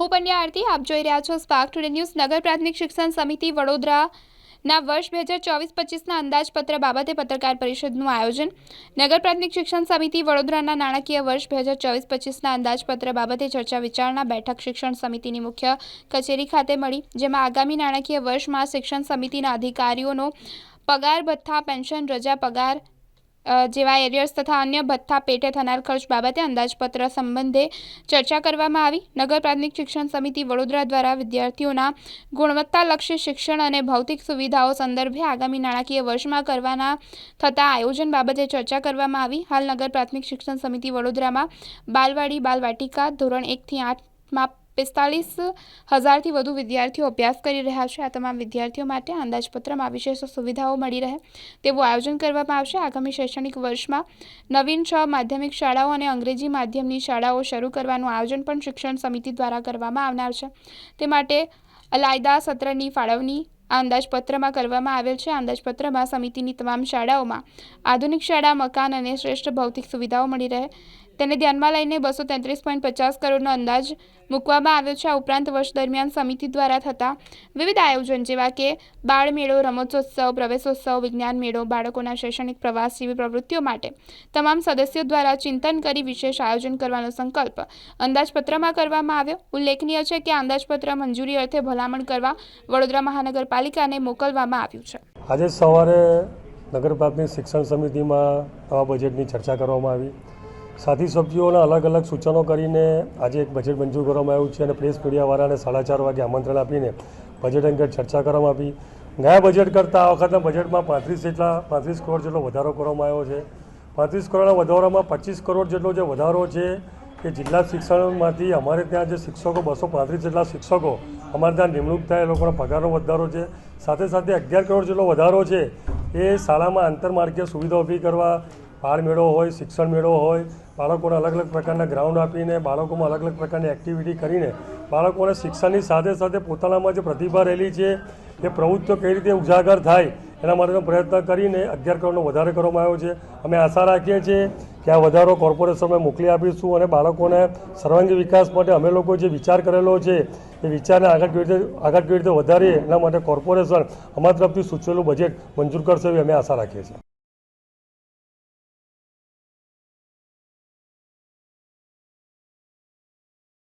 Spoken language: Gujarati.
હું પંડ્યા આરતી, આપ જોઈ રહ્યા છો સ્પાર્ક ટુડે ન્યૂઝ નગર પ્રાથમિક શિક્ષણ સમિતિ વડોદરાના વર્ષ બે હજાર ચોવીસ પચીસના અંદાજપત્ર બાબતે પત્રકાર પરિષદનું આયોજન. નગર પ્રાથમિક શિક્ષણ સમિતિ વડોદરાના નાણાકીય વર્ષ બે હજાર ચોવીસ પચીસના અંદાજપત્ર બાબતે ચર્ચા વિચારણા બેઠક શિક્ષણ સમિતિની મુખ્ય કચેરી ખાતે મળી, જેમાં આગામી નાણાકીય વર્ષમાં શિક્ષણ સમિતિના અધિકારીઓનો પગાર ભથ્થા પેન્શન, રજા પગાર જેવા એરિયર્સ તથા અન્ય ભથ્થા પેટે થનાર ખર્ચ બાબતે અંદાજપત્ર સંબંધે ચર્ચા કરવામાં આવી. નગર પ્રાથમિક શિક્ષણ સમિતિ વડોદરા દ્વારા વિદ્યાર્થીઓના ગુણવત્તાલક્ષી શિક્ષણ અને ભૌતિક સુવિધાઓ સંદર્ભે આગામી નાણાકીય વર્ષમાં કરવાના થતા આયોજન બાબતે ચર્ચા કરવામાં આવી. હાલ નગર પ્રાથમિક શિક્ષણ સમિતિ વડોદરામાં બાલવાડી બાલવાટિકા ધોરણ એકથી આઠમાં પિસ્તાલીસ હજારથી વધુ વિદ્યાર્થીઓ અભ્યાસ કરી રહ્યા છે. આ તમામ વિદ્યાર્થીઓ માટે અંદાજપત્રમાં વિશેષ સુવિધાઓ મળી રહે તેવું આયોજન કરવામાં આવશે. આગામી શૈક્ષણિક વર્ષમાં નવીન છ માધ્યમિક શાળાઓ અને અંગ્રેજી માધ્યમની શાળાઓ શરૂ કરવાનું આયોજન પણ શિક્ષણ સમિતિ દ્વારા કરવામાં આવનાર છે. તે માટે અલાયદા સત્રની ફાળવણી આ અંદાજપત્રમાં કરવામાં આવેલ છે. અંદાજપત્રમાં સમિતિની તમામ શાળાઓમાં આધુનિક શાળા, મકાન અને શ્રેષ્ઠ ભૌતિક સુવિધાઓ મળી રહે તેને ધ્યાનમાં લઈને બસો તેત્રીસ પોઈન્ટ પચાસ કરોડનો અંદાજ મૂકવામાં આવ્યો છે આ ઉપરાંત વર્ષ દરમિયાન સમિતિ દ્વારા થતા વિવિધ આયોજન જેવા કે બાળ મેળો, રમતોત્સવ, પ્રવેશોત્સવ, વિજ્ઞાન મેળો, બાળકોના શૈક્ષણિક પ્રવાસ જેવી પ્રવૃત્તિઓ માટે તમામ સદસ્યો દ્વારા ચિંતન કરી વિશેષ આયોજન કરવાનો સંકલ્પ અંદાજપત્રમાં કરવામાં આવ્યો. ઉલ્લેખનીય છે કે અંદાજપત્ર મંજૂરી અર્થે ભલામણ કરવા વડોદરા મહાનગરપાલિકાને મોકલવામાં આવ્યું છે. આજે સવારે નગર શિક્ષણ સમિતિમાં નવા બજેટની ચર્ચા કરવામાં આવી. સાથી સભ્યોના અલગ અલગ સૂચનો કરીને આજે એક બજેટ મંજૂર કરવામાં આવ્યું છે અને પ્રેસ મીડિયાવાળાને સાડા ચાર વાગે આમંત્રણ આપીને બજેટ અંગે ચર્ચા કરવામાં આવી. ગયા બજેટ કરતાં આ વખતના બજેટમાં પાંત્રીસ જેટલા, પાંત્રીસ કરોડ જેટલો વધારો કરવામાં આવ્યો છે. પાંત્રીસ કરોડના વધારામાં પચીસ કરોડ જેટલો જે વધારો છે કે જિલ્લા શિક્ષણમાંથી અમારે ત્યાં જે શિક્ષકો, બસો પાંત્રીસ જેટલા શિક્ષકો અમારે ત્યાં નિમણૂક થાય એ લોકોના પગારનો વધારો છે. સાથે સાથે અગિયાર કરોડ જેટલો વધારો છે એ શાળામાં આંતરમાર્ગીય સુવિધા ઊભી કરવા બાળ મેળો હોય, શિક્ષણ મેળો હોય, બાળકોને અલગ અલગ પ્રકારના ગ્રાઉન્ડ આપીને, બાળકોમાં અલગ અલગ પ્રકારની એક્ટિવિટી કરીને બાળકોને શિક્ષણની સાથે સાથે પોતાનામાં જે પ્રતિભા રહેલી છે, એ પ્રવૃત્તિઓ કઈ રીતે ઉજાગર થાય, એના માટેનો પ્રયત્ન કરીને અગિયાર કરોડનો વધારો કરવામાં આવ્યો છે. અમે આશા રાખીએ છીએ કે આ વધારો કોર્પોરેશનમાં મોકલી આપીશું અને બાળકોને સર્વાંગી વિકાસ માટે અમે લોકો જે વિચાર કરેલો છે, એ વિચારને આગળ કેવી રીતે, આગળ કેવી રીતે વધારીએ, એના માટે કોર્પોરેશન અમારા તરફથી સૂચવેલું બજેટ મંજૂર કરશે એવી અમે આશા રાખીએ છીએ.